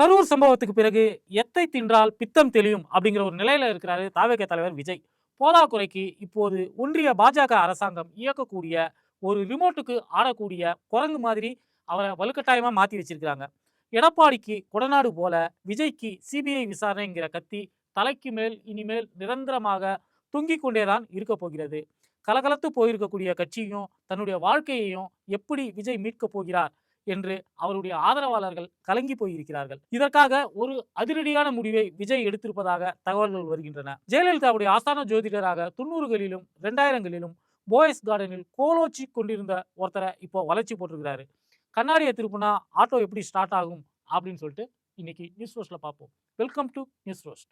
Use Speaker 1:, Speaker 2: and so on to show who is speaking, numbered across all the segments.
Speaker 1: கரூர் சம்பவத்துக்கு பிறகு எத்தை தின்றால் பித்தம் தெளியும் அப்படிங்கிற ஒரு நிலையில இருக்கிறாரு தாவேக தலைவர் விஜய். போதாக்குறைக்கு இப்போது ஒன்றிய பாஜக அரசாங்கம் இயக்கக்கூடிய ஒரு ரிமோட்டுக்கு ஆடக்கூடிய குரங்கு மாதிரி அவரை வலுக்கட்டாயமா மாத்தி வச்சிருக்கிறாங்க. எடப்பாடிக்கு கொடநாடு போல விஜய்க்கு சிபிஐ விசாரணைங்கிற கத்தி தலைக்கு மேல் இனிமேல் நிரந்தரமாக தொங்கிக் கொண்டேதான் இருக்க போகிறது. கலகலத்து போயிருக்கக்கூடிய கட்சியும் தன்னுடைய வாழ்க்கையையும் எப்படி விஜய் மீட்கப் போகிறார் என்று அவருடைய ஆதரவாளர்கள் கலங்கி போயிருக்கிறார்கள். இதற்காக ஒரு அதிரடியான முடிவை விஜய் எடுத்திருப்பதாக தகவல்கள் வருகின்றன. ஜெயலலிதாவுடைய ஆஸ்தான ஜோதிடராக தொண்ணூறுகளிலும் ரெண்டாயிரங்களிலும் போயஸ் கார்டனில் கோலோச்சி கொண்டிருந்த ஒருத்தரை இப்போ வளர்ச்சி போட்டிருக்கிறாரு. கண்ணாடியை திருப்புனா ஆட்டோ எப்படி ஸ்டார்ட் ஆகும் அப்படின்னு சொல்லிட்டு இன்னைக்கு நியூஸ் ரோஸ்ட்ல பார்ப்போம். வெல்கம் டு நியூஸ் ரோஸ்ட்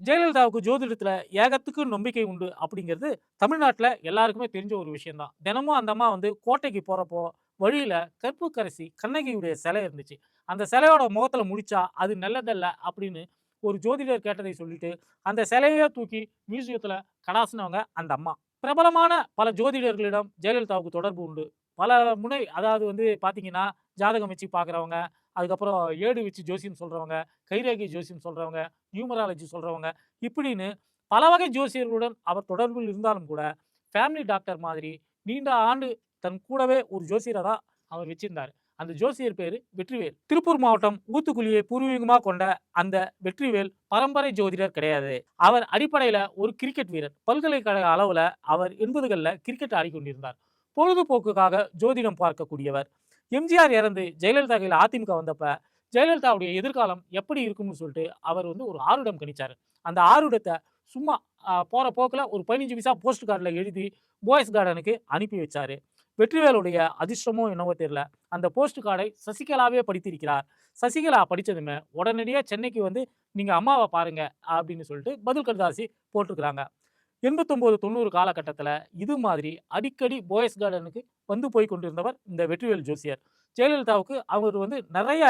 Speaker 1: ஜெயலலிதாவுக்கு ஜோதிடத்தில் ஏகத்துக்கு நம்பிக்கை உண்டு அப்படிங்கிறது தமிழ்நாட்டில் எல்லாருக்குமே தெரிஞ்ச ஒரு விஷயம்தான். தினமும் அந்த அம்மா வந்து கோட்டைக்கு போகிறப்போ வழியில் கற்புக்கரசி கண்ணகியுடைய சிலை இருந்துச்சு. அந்த சிலையோட முகத்தில் முடிச்சா அது நல்லதல்ல அப்படின்னு ஒரு ஜோதிடர் கேட்டதை சொல்லிட்டு அந்த சிலையே தூக்கி மியூசியத்தில் கடாசினவங்க அந்த அம்மா. பிரபலமான பல ஜோதிடர்களிடம் ஜெயலலிதாவுக்கு தொடர்பு உண்டு. பல முனை அதாவது வந்து பார்த்தீங்கன்னா ஜாதகம் வச்சு பார்க்குறவங்க அதுக்கப்புறம் ஏடு வச்சு ஜோசியம் சொல்கிறவங்க கைரேகை ஜோசியம் சொல்கிறவங்க நியூமராலஜி சொல்கிறவங்க இப்படின்னு பல வகை ஜோசியர்களுடன் அவர் தொடர்பில் இருந்தாலும் கூட ஃபேமிலி டாக்டர் மாதிரி நீண்ட ஆண்டு தன் கூடவே ஒரு ஜோசியரை தான் அவர் வச்சிருந்தார். அந்த ஜோசியர் பேர் வெற்றிவேல். திருப்பூர் மாவட்டம் ஊத்துக்குழியை பூர்வீகமாக கொண்ட அந்த வெற்றிவேல் பரம்பரை ஜோதிடர் கிடையாது. அவர் அடிப்படையில் ஒரு கிரிக்கெட் வீரர். பல்கலைக்கழக அளவில் அவர் எண்பதுகளில் கிரிக்கெட் ஆடிக்கொண்டிருந்தார். பொழுதுபோக்குக்காக ஜோதிடம் பார்க்கக்கூடியவர். எம்ஜிஆர் இறந்து ஜெயலலிதா கையில் அதிமுக வந்தப்ப ஜெயலலிதாவுடைய எதிர்காலம் எப்படி இருக்கும்னு சொல்லிட்டு அவர் வந்து ஒரு ஆருடம் கணிச்சார். அந்த ஆருடத்தை சும்மா போகிற போக்கில் ஒரு பதினஞ்சு பைசா போஸ்ட் கார்டில் எழுதி போய்ஸ் கார்டனுக்கு அனுப்பி வச்சாரு. வெற்றிவேலுடைய அதிர்ஷ்டமோ என்னவோ தெரியல. அந்த போஸ்ட் கார்டை சசிகலாவே படித்திருக்கிறார். சசிகலா படித்ததுமே உடனடியாக சென்னைக்கு வந்து நீங்கள் அம்மாவை பாருங்க அப்படின்னு சொல்லிட்டு பதில் கடுதாசி போட்டிருக்கிறாங்க. எண்பத்தொம்போது தொண்ணூறு காலகட்டத்தில் இது மாதிரி அடிக்கடி போயஸ் கார்டனுக்கு வந்து போய் கொண்டிருந்தவர் இந்த வெற்றிவேல் ஜோசியர். ஜெயலலிதாவுக்கு அவர் வந்து நிறைய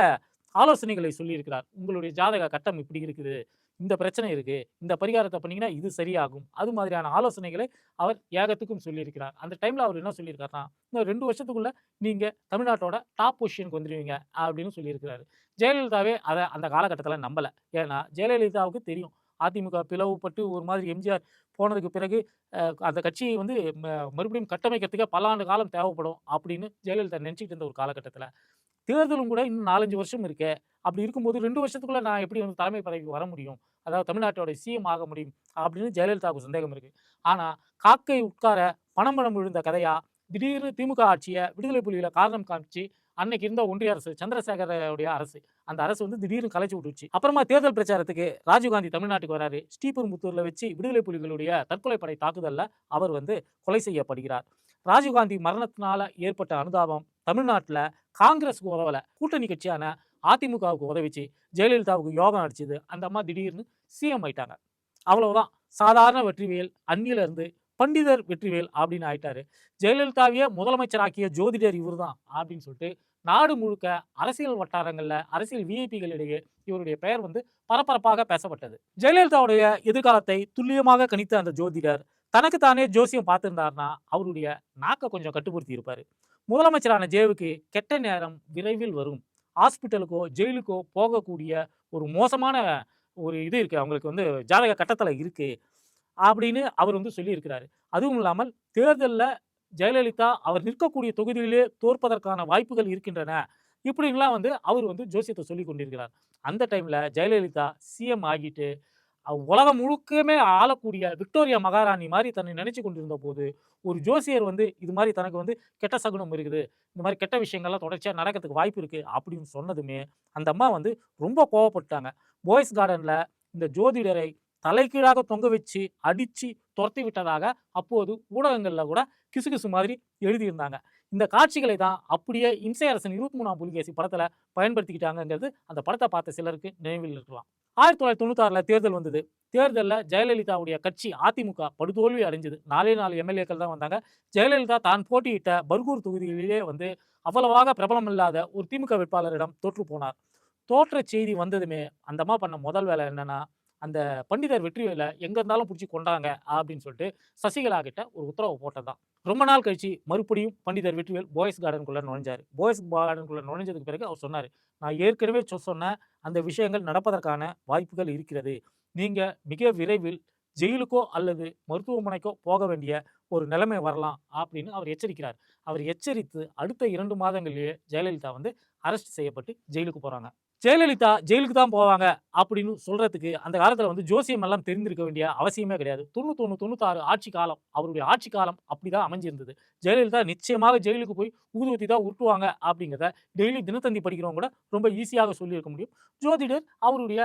Speaker 1: ஆலோசனைகளை சொல்லியிருக்கிறார். உங்களுடைய ஜாதக கட்டம் இப்படி இருக்குது இந்த பிரச்சனை இருக்குது இந்த பரிகாரத்தை பண்ணிங்கன்னா இது சரியாகும் அது மாதிரியான ஆலோசனைகளை அவர் ஏகத்துக்கும் சொல்லியிருக்கிறார். அந்த டைமில் அவர் என்ன சொல்லியிருக்காருன்னா இன்னும் ரெண்டு வருஷத்துக்குள்ளே நீங்கள் தமிழ்நாட்டோட டாப் பொசிஷனுக்கு வந்துடுவீங்க அப்படின்னு சொல்லியிருக்கிறாரு. ஜெயலலிதாவே அதை அந்த காலகட்டத்தில் நம்பலை. ஏன்னா ஜெயலலிதாவுக்கு தெரியும் அதிமுக பிளவுபட்டு ஒரு மாதிரி எம்ஜிஆர் போனதுக்கு பிறகு அந்த கட்சியை வந்து ம- மறுபடியும் கட்டமைக்கிறதுக்கு பல ஆண்டு காலம் தேவைப்படும் அப்படின்னு ஜெயலலிதா நினச்சிட்டு இருந்த ஒரு காலகட்டத்தில். தேர்தலும் கூட இன்னும் நாலஞ்சு வருஷம் இருக்கே. அப்படி இருக்கும்போது ரெண்டு வருஷத்துக்குள்ளே நான் எப்படி வந்து தலைமை பதவிக்கு வர முடியும்? அதாவது தமிழ்நாட்டோட சிஎம் ஆக முடியும்? அப்படின்னு ஜெயலலிதாவுக்கு சந்தேகம் இருக்குது ஆனால் காக்கை உட்கார பணம் பணம் விழுந்த கதையாக திடீர்னு திமுக ஆட்சியை விடுதலை புலிகளை காரணம் காமிச்சு அன்னைக்கு இருந்த ஒன்றிய அரசு சந்திரசேகரோடைய அரசு அந்த அரசு வந்து திடீர்னு கலைச்சு விட்டுருச்சு. அப்புறமா தேர்தல் பிரச்சாரத்துக்கு ராஜீவ்காந்தி தமிழ்நாட்டுக்கு வராரு. ஸ்ரீபெரும்புத்தூர்ல வச்சு விடுதலை புலிகளுடைய தற்கொலை படை தாக்குதல்ல அவர் வந்து கொலை செய்யப்படுகிறார். ராஜீவ்காந்தி மரணத்தினால ஏற்பட்ட அனுதாபம் தமிழ்நாட்டில் காங்கிரஸுக்கு உதவல. கூட்டணி கட்சியான அதிமுகவுக்கு உதவிச்சு ஜெயலலிதாவுக்கு யோகம் அடிச்சது. அந்த அம்மா திடீர்னு சிஎம் ஆயிட்டாங்க. அவ்வளவுதான். சாதாரண வெற்றிவேல் அந்நில இருந்து பண்டிதர் வெற்றிவேல் அப்படின்னு ஆயிட்டாரு. ஜெயலலிதாவையே முதலமைச்சராக்கிய ஜோதிடர் இவர்தான் அப்படின்னு சொல்லிட்டு நாடு முழுக்க அரசியல் வட்டாரங்களில் அரசியல் விஐபிகளிடையே இவருடைய பெயர் வந்து பரபரப்பாக பேசப்பட்டது. ஜெயலலிதாவுடைய எதிர்காலத்தை துல்லியமாக கணித்த அந்த ஜோதிடர் தனக்குத்தானே ஜோசியம் பார்த்துருந்தார்னா அவருடைய நாக்கை கொஞ்சம் கட்டுப்படுத்தி இருப்பார் முதலமைச்சரான ஜேவுக்கு கெட்ட நேரம் விரைவில் வரும். ஹாஸ்பிட்டலுக்கோ ஜெயிலுக்கோ போகக்கூடிய ஒரு மோசமான ஒரு இது இருக்குது அவங்களுக்கு வந்து ஜாதக கட்டத்தில் இருக்குது அப்படின்னு அவர் வந்து சொல்லியிருக்கிறாரு. அதுவும் இல்லாமல் தேர்தலில் ஜெயலலிதா அவர் நிற்கக்கூடிய தொகுதியிலே தோற்பதற்கான வாய்ப்புகள் இருக்கின்றன. இப்படின்லாம் வந்து அவர் வந்து ஜோசியத்தை சொல்லி கொண்டிருக்கிறார். அந்த டைமில் ஜெயலலிதா சிஎம் ஆகிட்டு உலகம் முழுக்கமே ஆளக்கூடிய விக்டோரியா மகாராணி மாதிரி தன்னை நினச்சி கொண்டிருந்த போது ஒரு ஜோசியர் வந்து இது மாதிரி தனக்கு வந்து கெட்ட சகுனம் இருக்குது. இந்த மாதிரி கெட்ட விஷயங்கள்லாம் தொடர்ச்சியாக நடக்கிறதுக்கு வாய்ப்பு இருக்குது அப்படின்னு சொன்னதுமே அந்த அம்மா வந்து ரொம்ப கோவப்பட்டாங்க. போய்ஸ் கார்டனில் இந்த ஜோதிடரை தலைகீழாக தொங்க வச்சு அடித்து துரத்தி விட்டதாக அப்போது ஊடகங்களில் கூட கிசுகிசு மாதிரி எழுதியிருந்தாங்க. இந்த காட்சிகளை தான் அப்படியே இம்சை அரசன் இருபத்தி மூணாம் புலிகேசி படத்தில் பயன்படுத்திக்கிட்டாங்கங்கிறது அந்த படத்தை பார்த்த சிலருக்கு நினைவில் இருக்கலாம். ஆயிரத்தி தொள்ளாயிரத்தி தொண்ணூத்தாறில் தேர்தல் வந்தது. தேர்தலில் ஜெயலலிதாவுடைய கட்சி அதிமுக படுதோல்வி அடைஞ்சது. நாலே நாலு எம்எல்ஏக்கள் தான் வந்தாங்க. ஜெயலலிதா தான் போட்டியிட்ட பர்கூர் தொகுதியிலேயே வந்து அவ்வளவாக பிரபலம் இல்லாத ஒரு திமுக வேட்பாளரிடம் தோற்று போனார். தோற்ற செய்தி வந்ததுமே அந்தமா பண்ண முதல் வேலை என்னன்னா அந்த பண்டிதர் வெற்றிவேலை எங்க இருந்தாலும் பிடிச்சி கொண்டாங்க அப்படின்னு சொல்லிட்டு சசிகலா கிட்ட ஒரு உத்தரவு போட்டதான் ரொம்ப நாள் கழிச்சு மறுபடியும் பண்டிதர் வெற்றிவேல் பாய்ஸ் கார்டனுக்குள்ள நுழைஞ்சாரு. பாய்ஸ் கார்டனுக்குள்ள நுழைஞ்சதுக்கு பிறகு அவர் சொன்னாரு நான் ஏற்கனவே சொ- சொன்ன அந்த விஷயங்கள் நடப்பதற்கான வாய்ப்புகள் இருக்கிறது. நீங்க மிக விரைவில் ஜெயிலுக்கோ அல்லது மருத்துவமனைக்கோ போக வேண்டிய ஒரு நிலைமை வரலாம் அப்படின்னு அவர் எச்சரிக்கிறார். அவர் எச்சரித்து அடுத்த இரண்டு மாதங்களிலேயே ஜெயலலிதா வந்து அரெஸ்ட் செய்யப்பட்டு ஜெயிலுக்கு போறாங்க. ஜெயலலிதா ஜெயிலுக்கு தான் போவாங்க அப்படின்னு சொல்றதுக்கு அந்த காலத்துல வந்து ஜோசியம் எல்லாம் தெரிந்திருக்க வேண்டிய அவசியமே கிடையாது. தொண்ணூத்தொன்னு தொண்ணூத்தாறு ஆட்சி காலம் அவருடைய ஆட்சி காலம் அப்படிதான் அமைஞ்சிருந்தது. ஜெயலலிதா நிச்சயமாக ஜெயிலுக்கு போய் ஊதுவத்தி தான் உருட்டுவாங்க அப்படிங்கிறத டெய்லி தினத்தந்தி படிக்கிறவங்க கூட ரொம்ப ஈஸியாக சொல்லியிருக்க முடியும். ஜோதிடர் அவருடைய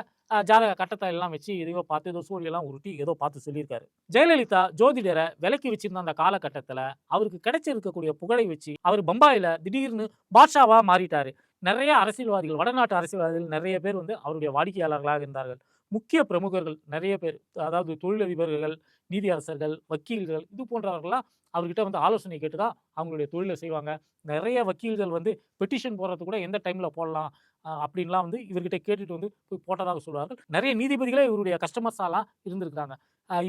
Speaker 1: ஜாதக கட்டத்தை எல்லாம் வச்சு எதையோ பார்த்து ஏதோ சூரியெல்லாம் உருட்டி ஏதோ பார்த்து சொல்லியிருக்காரு. ஜெயலலிதா ஜோதிடரை விலக்கி வச்சிருந்த அந்த காலகட்டத்தில் அவருக்கு கிடைச்சிருக்கக்கூடிய புகழை வச்சு அவர் பம்பாயில் திடீர்னு பாட்ஷாவாக மாறிட்டாரு. நிறைய அரசியல்வாதிகள் வடநாட்டு அரசியல்வாதிகள் நிறைய பேர் வந்து அவருடைய வாடிக்கையாளர்களாக இருந்தார்கள். முக்கிய பிரமுகர்கள் நிறைய பேர் அதாவது தொழிலதிபர்கள் நீதியரசர்கள் வக்கீல்கள் இது போன்றவர்கள்லாம் அவர்கிட்ட வந்து ஆலோசனை கேட்டு தான் அவங்களுடைய தொழிலை செய்வாங்க. நிறைய வக்கீல்கள் வந்து பெட்டிஷன் போடுறது கூட எந்த டைமில் போடலாம் அப்படின்லாம் வந்து இவர்கிட்ட கேட்டுட்டு வந்து போய் போட்டதாக சொல்வார்கள். நிறைய நீதிபதிகளே இவருடைய கஸ்டமர்ஸாலாம் இருந்திருக்காங்க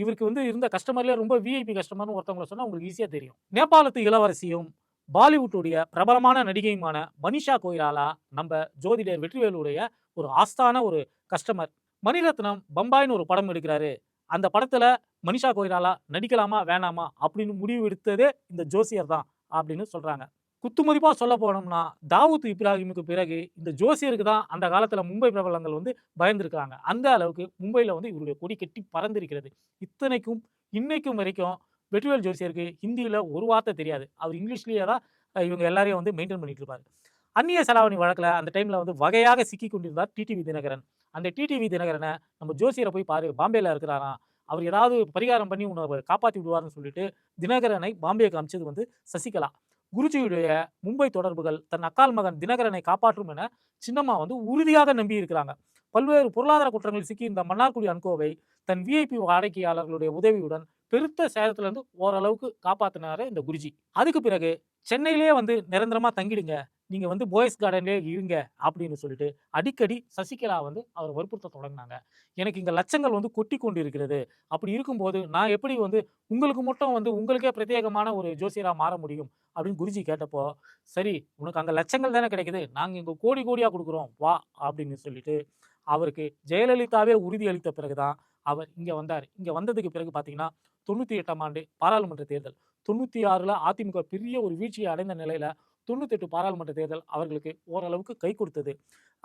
Speaker 1: இவருக்கு வந்து இருந்த கஸ்டமர்லேயே ரொம்ப விஐபி கஸ்டமர்னு ஒருத்தவங்களை சொன்னால் உங்களுக்கு ஈஸியாக தெரியும். நேபாளத்து இளவரசியும் பாலிவுட்டுடைய பிரபலமான நடிகையுமான மனிஷா கொய்ராலா நம்ம ஜோதிடர் வெற்றிவேலுடைய ஒரு ஆஸ்தான ஒரு கஸ்டமர் மணிரத்னம் பம்பாய்னு ஒரு படம் எடுக்கிறாரு. அந்த படத்துல மனிஷா கொய்ராலா நடிக்கலாமா வேணாமா அப்படின்னு முடிவு எடுத்ததே இந்த ஜோசியர் தான் அப்படின்னு சொல்றாங்க. குத்துமதிப்பாக சொல்ல போனோம்னா தாவூத் இப்ராஹிமுக்கு பிறகு இந்த ஜோசியருக்கு தான் அந்த காலத்தில் மும்பை பிரபலங்கள் வந்து பயந்துருக்கிறாங்க. அந்த அளவுக்கு மும்பையில் வந்து இவருடைய கொடி கட்டி பறந்திருக்கிறது. இத்தனைக்கும் இன்னைக்கும் வரைக்கும் வெற்றிவேல் ஜோசியருக்கு ஹிந்தியில் ஒரு வார்த்தை தெரியாது. அவர் இங்கிலீஷ்லேயே தான் இவங்க எல்லாரையும் வந்து மெயின்டைன் பண்ணிட்டு இருப்பார் அந்நிய செலாவணி வழக்கில் அந்த டைமில் வந்து வகையாக சிக்கி கொண்டிருந்தார் டிடிவி தினகரன். அந்த டிடிவி தினகரனை நம்ம ஜோசியரை போய் பாரு பாம்பேயில் இருக்கிறாராம் அவர் ஏதாவது பரிகாரம் பண்ணி உன்னை காப்பாற்றி விடுவார்னு சொல்லிட்டு தினகரனை பாம்பேக்கு அமிச்சது வந்து சசிகலா. குருஜியுடைய மும்பை தொடர்புகள் தன் அக்கால் மகன் தினகரனை காப்பாற்றும் என சின்னம்மா வந்து உறுதியாக நம்பி இருக்கிறாங்க. பல்வேறு பொருளாதார குற்றங்களில் சிக்கியிருந்த மன்னார்குடி அன்கோவை தன் விஐபி வாடகையாளர்களுடைய உதவியுடன் பெருத்த சேதத்திலேருந்து ஓரளவுக்கு காப்பாற்றினாரு இந்த குருஜி. அதுக்கு பிறகு சென்னையிலேயே வந்து நிரந்தரமாக தங்கிடுங்க. நீங்கள் வந்து போய்ஸ் கார்டன்லேயே இருங்க அப்படின்னு சொல்லிட்டு அடிக்கடி சசிகலா வந்து அவர் வற்புறுத்த தொடங்கினாங்க. எனக்கு இங்கே லட்சங்கள் வந்து கொட்டி கொண்டு இருக்கிறது அப்படி இருக்கும்போது நான் எப்படி வந்து உங்களுக்கு மட்டும் வந்து உங்களுக்கே பிரத்யேகமான ஒரு ஜோசியராக மாற முடியும் அப்படின்னு குருஜி கேட்டப்போ சரி உனக்கு அங்கே லட்சங்கள் தானே கிடைக்குது. நாங்கள் இங்கே கோடி கோடியாக கொடுக்குறோம். வா அப்படின்னு சொல்லிட்டு அவருக்கு ஜெயலலிதாவே உறுதி அளித்த பிறகுதான் அவர் இங்கே வந்தார். இங்கே வந்ததுக்கு பிறகு பார்த்தீங்கன்னா தொண்ணூற்றி எட்டாம் ஆண்டு பாராளுமன்ற தேர்தல். தொண்ணூற்றி ஆறுல அதிமுக பெரிய ஒரு வீழ்ச்சியை அடைந்த நிலையில் தொண்ணூத்தெட்டு பாராளுமன்ற தேர்தல் அவர்களுக்கு ஓரளவுக்கு கை கொடுத்தது.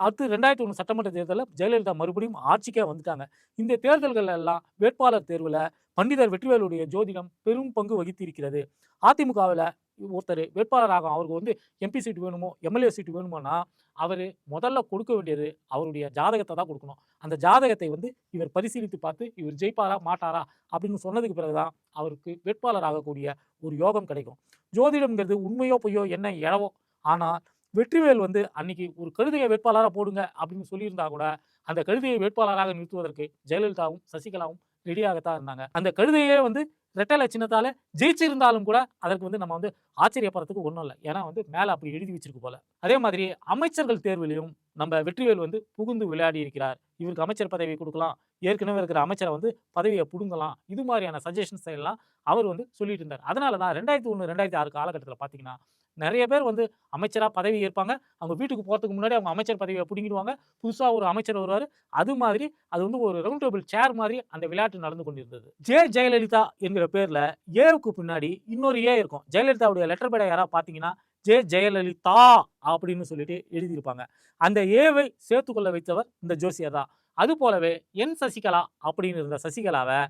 Speaker 1: அடுத்து ரெண்டாயிரத்தி ஒன்று சட்டமன்ற தேர்தலில் ஜெயலலிதா மறுபடியும் ஆட்சிக்கே வந்துட்டாங்க. இந்த தேர்தல்கள் எல்லாம் வேட்பாளர் தேர்வில் பண்டிதர் வெற்றிவேலுடைய ஜோதிடம் பெரும் பங்கு வகித்திருக்கிறது. அதிமுகவில் ஒருத்தர் வேட்பாளராகும் அவருக்கு வந்து எம்பி சீட் வேணுமோ எம்எல்ஏ சீட் வேணுமோனா அவர் முதல்ல கொடுக்க வேண்டியது அவருடைய ஜாதகத்தை தான் கொடுக்கணும். அந்த ஜாதகத்தை வந்து இவர் பரிசீலித்து பார்த்து இவர் ஜெயிப்பாரா மாட்டாரா அப்படின்னு சொன்னதுக்கு பிறகுதான் அவருக்கு வேட்பாளராகக்கூடிய ஒரு யோகம் கிடைக்கும். ஜோதிடம்ங்கிறது உண்மையோ பொய்யோ என்ன இழவோ ஆனால் வெற்றிவேல் வந்து அன்னைக்கு ஒரு கழுதையை வேட்பாளராக போடுங்க அப்படின்னு சொல்லியிருந்தா கூட அந்த கழுதையை வேட்பாளராக நிறுத்துவதற்கு ஜெயலலிதாவும் சசிகலாவும் ரெடியாகத்தான் இருந்தாங்க. அந்த கழுதையே வந்து ரெட்டலை சின்னத்தால் ஜெயிச்சிருந்தாலும் கூட அதற்கு வந்து நம்ம வந்து ஆச்சரியப்படுறதுக்கு ஒன்றும் இல்லை. ஏன்னா வந்து மேலே அப்படி எழுதி வச்சிருக்கு போல. அதே மாதிரி அமைச்சர்கள் தேர்விலையும் நம்ம வெற்றிவேல் வந்து புகுந்து விளையாடி இருக்கிறார். இவருக்கு அமைச்சர் பதவி கொடுக்கலாம். ஏற்கனவே இருக்கிற அமைச்சரை வந்து பதவியை பிடுங்கலாம். இது மாதிரியான சஜஷன்ஸ் எல்லாம் அவர் வந்து சொல்லிட்டு இருந்தார். அதனால தான் ரெண்டாயிரத்தி ஒன்று ரெண்டாயிரத்தி ஆறு காலகட்டத்தில் பார்த்தீங்கன்னா நிறைய பேர் வந்து அமைச்சராக பதவி ஏற்பாங்க. அவங்க வீட்டுக்கு போகிறதுக்கு முன்னாடி அவங்க அமைச்சர் பதவியை பிடிங்கிடுவாங்க. புதுசாக ஒரு அமைச்சர் வருவார். அது மாதிரி அது வந்து ஒரு ரவுண்ட் டேபிள் சேர் மாதிரி அந்த விளையாட்டு நடந்து கொண்டிருந்தது. ஜே. ஜெயலலிதா என்கிற பேரில் ஏவுக்கு பின்னாடி இன்னொரு ஏ இருக்கும். ஜெயலலிதாவுடைய லெட்டர் பேடை யாராவது பார்த்தீங்கன்னா ஜே. ஜெயலலிதா அப்படின்னு சொல்லிட்டு எழுதியிருப்பாங்க. அந்த ஏவை சேர்த்துக்கொள்ள வைத்தவர் இந்த ஜோசியர் தான். அது போலவே என் சசிகலா அப்படின்னு இருந்த சசிகலாவை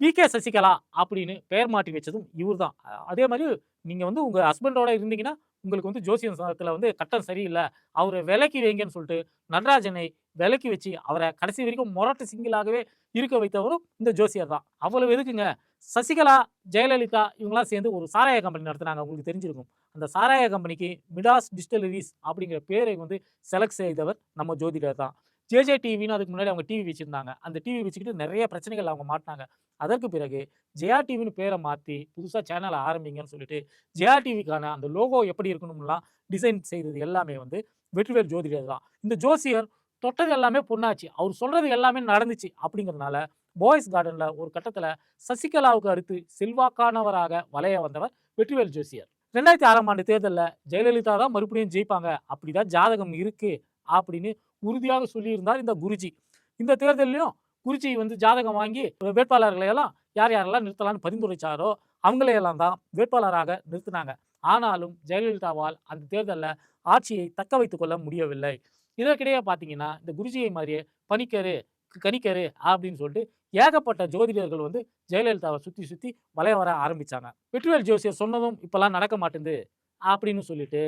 Speaker 1: பி. கே. சசிகலா அப்படின்னு பெயர் மாற்றி வச்சதும் இவர் தான் அதே மாதிரி நீங்கள் வந்து உங்கள் ஹஸ்பண்டோட இருந்தீங்கன்னா உங்களுக்கு வந்து ஜோசியம் சதத்தில் வந்து கட்டம் சரியில்லை. அவரை விலக்கி வைங்கன்னு சொல்லிட்டு நடராஜனை விலக்கி வச்சு அவரை கடைசி வரைக்கும் மொரட்டு சிங்கிளாகவே இருக்க வைத்தவரும் இந்த ஜோசியர் தான். அவ்வளவு எதுக்குங்க? சசிகலா ஜெயலலிதா இவங்களாம் சேர்ந்து ஒரு சாராய கம்பெனி நடத்தினாங்க. உங்களுக்கு தெரிஞ்சிருக்கும். அந்த சாராய கம்பெனிக்கு மிடாஸ் டிஸ்டலரிஸ் அப்படிங்கிற பேரை வந்து செலக்ட் செய்தவர் நம்ம ஜோதிடர் தான். ஜேஜே டிவின்னு அதுக்கு முன்னாடி அவங்க டிவி வச்சுருந்தாங்க. அந்த டிவி வச்சுக்கிட்டு நிறைய பிரச்சனைகள் அவங்க மாட்டினாங்க. அதற்கு பிறகு ஜெயா டிவின்னு பேரை மாற்றி புதுசாக சேனலை ஆரம்பிங்கன்னு சொல்லிட்டு ஜெயா டிவிக்கான அந்த லோகோ எப்படி இருக்கணும்லாம் டிசைன் செய்தது எல்லாமே வந்து வெற்றிவேல் ஜோதிடர் தான். இந்த ஜோசியர் தொட்டது எல்லாமே பொண்ணாச்சு. அவர் சொல்கிறது எல்லாமே நடந்துச்சு அப்படிங்கிறதுனால பாய்ஸ் கார்டனில் ஒரு கட்டத்தில் சசிகலாவுக்கு அடுத்து செல்வாக்கானவராக வளைய வந்தவர் வெற்றிவேல் ஜோசியர். ரெண்டாயிரத்தி ஆறாம் ஆண்டு தேர்தலில் ஜெயலலிதா தான் மறுபடியும் ஜெயிப்பாங்க. அப்படிதான் ஜாதகம் இருக்குது அப்படின்னு உறுதியாக சொல்லியிருந்தார் இந்த குருஜி. இந்த தேர்தலையும் குருஜி வந்து ஜாதகம் வாங்கி வேட்பாளர்களை எல்லாம் யார் யாரெல்லாம் நிறுத்தலாம்னு பரிந்துரைச்சாரோ அவங்களையெல்லாம் தான் வேட்பாளராக நிறுத்தினாங்க. ஆனாலும் ஜெயலலிதாவால் அந்த தேர்தலில் ஆட்சியை தக்க வைத்துக் கொள்ள முடியவில்லை. இதற்கிடையே பார்த்தீங்கன்னா இந்த குருஜியை மாதிரியே பணிக்கரு கணிக்கரு அப்படின்னு சொல்லிட்டு ஏகப்பட்ட ஜோதிடர்கள் வந்து ஜெயலலிதாவை சுற்றி சுற்றி வளைய வர ஆரம்பித்தாங்க வெற்றிவேல் ஜோசியர் சொன்னதும் இப்போல்லாம் நடக்க மாட்டேங்குது அப்படின்னு சொல்லிட்டு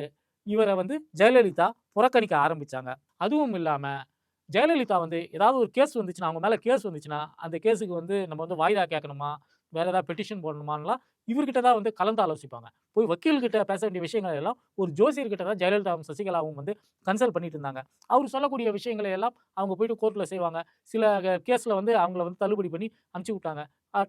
Speaker 1: இவரை வந்து ஜெயலலிதா புறக்கணிக்க ஆரம்பித்தாங்க அதுவும் இல்லாமல் ஜெயலலிதா வந்து ஏதாவது ஒரு கேஸ் வந்துச்சுன்னா அவங்க மேலே கேஸ் வந்துச்சுன்னா அந்த கேஸுக்கு வந்து நம்ம வந்து வாய்தா கேட்கணுமா? வேறு ஏதாவது பெட்டிஷன் போடணுமான்லாம் இவர்கிட்ட தான் வந்து கலந்து ஆலோசிப்பாங்க. போய் வக்கீல்கிட்ட பேச வேண்டிய விஷயங்கள் எல்லாம் ஒரு ஜோசியர்கிட்ட தான் ஜெயலலிதாவும் சசிகலாவும் வந்து கன்சல்ட் பண்ணிட்டு இருந்தாங்க. அவர் சொல்லக்கூடிய விஷயங்களை எல்லாம் அவங்க போயிட்டு கோர்ட்டில் செய்வாங்க. சில கேஸில் வந்து அவங்கள வந்து தள்ளுபடி பண்ணி அனுப்பிச்சி விட்டாங்க.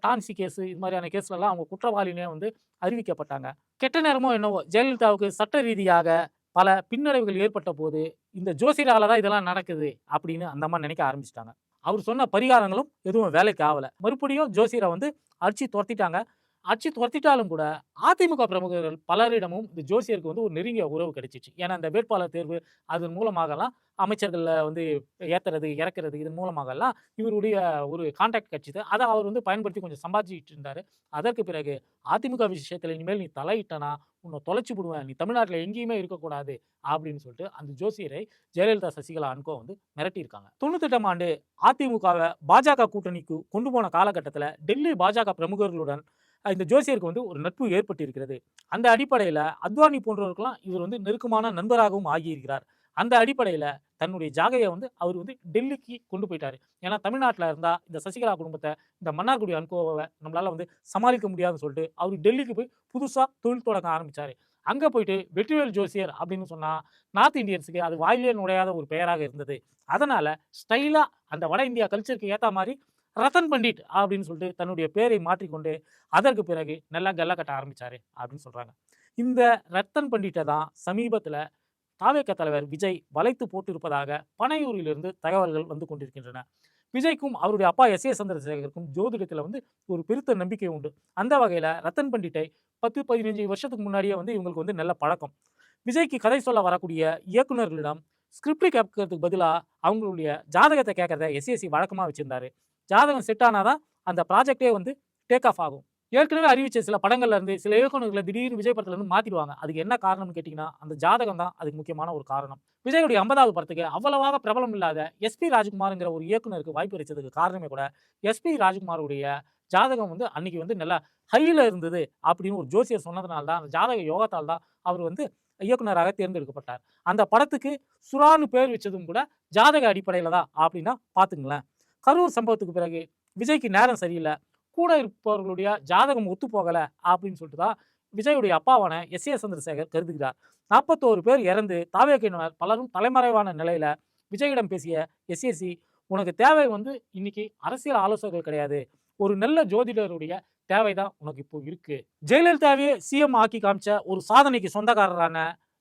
Speaker 1: டான்சி கேஸ் இது மாதிரியான கேஸ்லலாம் அவங்க குற்றவாளினே வந்து அறிவிக்கப்பட்டாங்க. கெட்ட நேரமோ என்னவோ ஜெயலலிதாவுக்கு சட்ட ரீதியாக பல பின்னடைவுகள் ஏற்பட்ட போது இந்த ஜோசியரால தான் இதெல்லாம் நடக்குது அப்படின்னு அந்த அம்மா நினைக்க ஆரம்பிச்சிட்டாங்க. அவர் சொன்ன பரிகாரங்களும் எதுவும் வேலைக்கு ஆகலை. மறுபடியும் ஜோசியரை வந்து அடிச்சு துரத்திட்டாங்க. அச்சு துரத்திட்டாலும் கூட அதிமுக பிரமுகர்கள் பலரிடமும் இந்த ஜோசியருக்கு வந்து ஒரு நெருங்கிய உறவு கிடைச்சிச்சு. ஏன்னா இந்த வேட்பாளர் தேர்வு அதன் மூலமாகலாம் அமைச்சர்களில் வந்து ஏற்றுறது இறக்குறது இதன் மூலமாகலாம் இவருடைய ஒரு கான்டாக்ட் கிடைச்சிது. அதை அவர் வந்து பயன்படுத்தி கொஞ்சம் சம்பாதிச்சுட்டு இருந்தார். அதற்கு பிறகு அதிமுக விஷயத்தில் இனிமேல் நீ தலையிட்டனா உன்னை தொலைச்சி விடுவேன். நீ தமிழ்நாட்டில் எங்கேயுமே இருக்கக்கூடாது அப்படின்னு சொல்லிட்டு அந்த ஜோசியரை ஜெயலலிதா சசிகலா அன்கோ வந்து மிரட்டியிருக்காங்க. தொண்ணூத்தெட்டாம் ஆண்டு அதிமுகவை பாஜக கூட்டணிக்கு கொண்டு போன காலகட்டத்தில் டெல்லி பாஜக பிரமுகர்களுடன் இந்த ஜோசியருக்கு வந்து ஒரு நட்பு ஏற்பட்டிருக்கிறது. அந்த அடிப்படையில் அத்வானி போன்றவர்களாம் இவர் வந்து நெருக்கமான நண்பராகவும் ஆகியிருக்கிறார். அந்த அடிப்படையில் தன்னுடைய ஜாகையை வந்து அவர் வந்து டெல்லிக்கு கொண்டு போயிட்டார். ஏன்னா தமிழ்நாட்டில் இருந்தால் இந்த சசிகலா குடும்பத்தை இந்த மன்னார்குடி அனுகோவை நம்மளால் வந்து சமாளிக்க முடியாதுன்னு சொல்லிட்டு அவர் டெல்லிக்கு போய் புதுசாக தொழில் தொடங்க ஆரம்பித்தார் அங்கே போயிட்டு வெற்றிவேல் ஜோசியர் அப்படின்னு சொன்னால் நார்த் இந்தியன்ஸுக்கு அது வாயிலே நுழையாத ஒரு பெயராக இருந்தது. அதனால் ஸ்டைலாக அந்த வட இந்தியா கல்ச்சருக்கு ஏற்ற மாதிரி ரத்தன் பண்டிட் அப்படின்னு சொல்லிட்டு தன்னுடைய பேரை மாற்றிக்கொண்டு அதற்கு பிறகு நல்லா கல்ல கட்ட ஆரம்பிச்சாரு அப்படின்னு சொல்றாங்க. இந்த ரத்தன் பண்டிட்டை தான் சமீபத்தில் தாவேக்க தலைவர் விஜய் வளைத்து போட்டிருப்பதாக பனையூரிலிருந்து தகவல்கள் வந்து கொண்டிருக்கின்றன. விஜய்க்கும் அவருடைய அப்பா எஸ். ஏ. சந்திரசேகருக்கும் ஜோதிடத்தில் வந்து ஒரு பெருத்த நம்பிக்கை உண்டு. அந்த வகையில் ரத்தன் பண்டிட்டை பத்து பதினஞ்சு வருஷத்துக்கு முன்னாடியே வந்து இவங்களுக்கு வந்து நல்ல பழக்கம். விஜய்க்கு கதை சொல்ல வரக்கூடிய இயக்குனர்களிடம் ஸ்கிரிப்ட் கேட்கறதுக்கு பதிலாக அவங்களுடைய ஜாதகத்தை கேட்கறத எஸ்எஸ்சி வழக்கமாக வச்சுருந்தாரு. ஜாதகம் செட் ஆனாதான் அந்த ப்ராஜெக்டே வந்து டேக் ஆஃப் ஆகும். ஏற்கனவே அறிவிச்ச சில படங்கள்ல இருந்து சில இயக்குநர்களை திடீர்னு விஜய் படத்துல இருந்து மாத்திடுவாங்க. அதுக்கு என்ன காரணம்னு கேட்டீங்கன்னா அந்த ஜாதகம் தான் அதுக்கு முக்கியமான ஒரு காரணம். விஜயுடைய ஐம்பதாவது படத்துக்கு அவ்வளவாக பிரபலம் இல்லாத எஸ்பி ராஜ்குமார்ங்கிற ஒரு இயக்குனருக்கு வாய்ப்பு கிடைச்சதுக்கு காரணமே கூட எஸ்பி ராஜ்குமாருடைய ஜாதகம் வந்து அன்னைக்கு வந்து நல்லா ஹையில் இருந்தது அப்படின்னு ஒரு ஜோசியர் சொன்னதுனால தான் அந்த ஜாதக யோகத்தால் தான் அவர் வந்து இயக்குனராக தேர்ந்தெடுக்கப்பட்டார். அந்த படத்துக்கு சுறான்னு பேர் வச்சதும் கூட ஜாதக அடிப்படையில் தான் அப்படின்னா பார்த்துங்களேன். கரூர் சம்பவத்துக்கு பிறகு விஜய்க்கு நேரம் சரியில்லை. கூட இருப்பவர்களுடைய ஜாதகம் ஒத்து போகலை அப்படின்னு சொல்லிட்டு தான் விஜயுடைய அப்பாவான எஸ். ஏ. சந்திரசேகர் கருதுகிறார். நாற்பத்தோரு பேர் இறந்து தாவேக்கினர் பலரும் தலைமறைவான நிலையில விஜயிடம் பேசிய எஸ்ஏசி உனக்கு தேவை வந்து இன்னைக்கு அரசியல் ஆலோசகர்கள் கிடையாது. ஒரு நல்ல ஜோதிடருடைய தேவைதான் உனக்கு இப்போ இருக்கு. ஜெயலலிதாவே சிஎம் ஆக்கி காமிச்ச ஒரு சாதனைக்கு சொந்தக்காரரான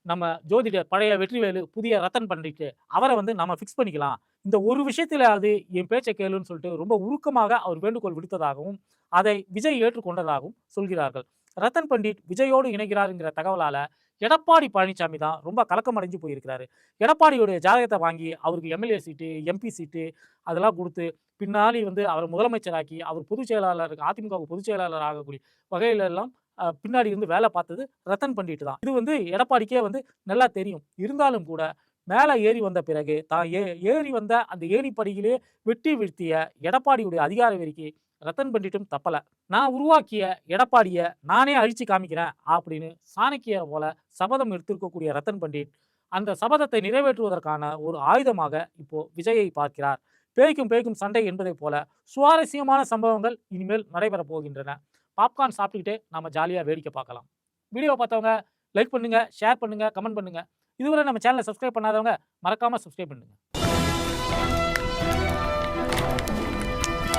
Speaker 1: நம்ம ஜோதிடர் பழைய வெற்றிவேலு புதிய ரத்தன் பண்ணிட்டு அவரை வந்து நம்ம ஃபிக்ஸ் பண்ணிக்கலாம். இந்த ஒரு விஷயத்திலாவது என் பேச்சை கேளுன்னு சொல்லிட்டு ரொம்ப உருக்கமாக அவர் வேண்டுகோள் விடுத்ததாகவும் அதை விஜய் ஏற்றுக்கொண்டதாகவும் சொல்கிறார்கள். ரத்தன் பண்டிட் விஜயோடு இணைகிறாருங்கிற தகவலால எடப்பாடி பழனிசாமி தான் ரொம்ப கலக்கம் அடைஞ்சு போயிருக்கிறாரு. எடப்பாடியுடைய ஜாதகத்தை வாங்கி அவருக்கு எம்எல்ஏ சீட்டு எம்பி சீட்டு அதெல்லாம் கொடுத்து பின்னாடி வந்து அவர் முதலமைச்சராக்கி அவர் பொதுச் செயலாளர் அதிமுக பொதுச் செயலாளர் ஆகக்கூடிய வகையிலெல்லாம் பின்னாடி இருந்து வேலை பார்த்தது ரத்தன் பண்டிட் தான். இது வந்து எடப்பாடிக்கே வந்து நல்லா தெரியும். இருந்தாலும் கூட மேலே ஏறி வந்த பிறகு தான் ஏ ஏறி வந்த அந்த ஏணிப்படியிலே வெட்டி வீழ்த்திய எடப்பாடியுடைய அதிகார வெறிக்கு ரத்தன் பண்டிட்டும் தப்பலை. நான் உருவாக்கிய எடப்பாடியை நானே அழிச்சு காமிக்கிறேன் அப்படின்னு சாணக்கிய போல சபதம் எடுத்திருக்கக்கூடிய ரத்தன் பண்டிட் அந்த சபதத்தை நிறைவேற்றுவதற்கான ஒரு ஆயுதமாக இப்போ விஜயை பார்க்கிறார். பேய்க்கும் பேய்க்கும் சண்டை என்பதைப் போல சுவாரஸ்யமான சம்பவங்கள் இனிமேல் நடைபெறப் போகின்றன. பாப்கார்ன் சாப்பிட்டுக்கிட்டே நம்ம ஜாலியாக வேடிக்கை பார்க்கலாம். வீடியோ பார்த்தவங்க லைக் பண்ணுங்கள் ஷேர் பண்ணுங்கள் கமெண்ட் பண்ணுங்கள் இதுவரை நம்ம சேனலை சப்ஸ்கிரைப் பண்ணாதவங்க மறக்காமல் சப்ஸ்கிரைப் பண்ணுங்கள்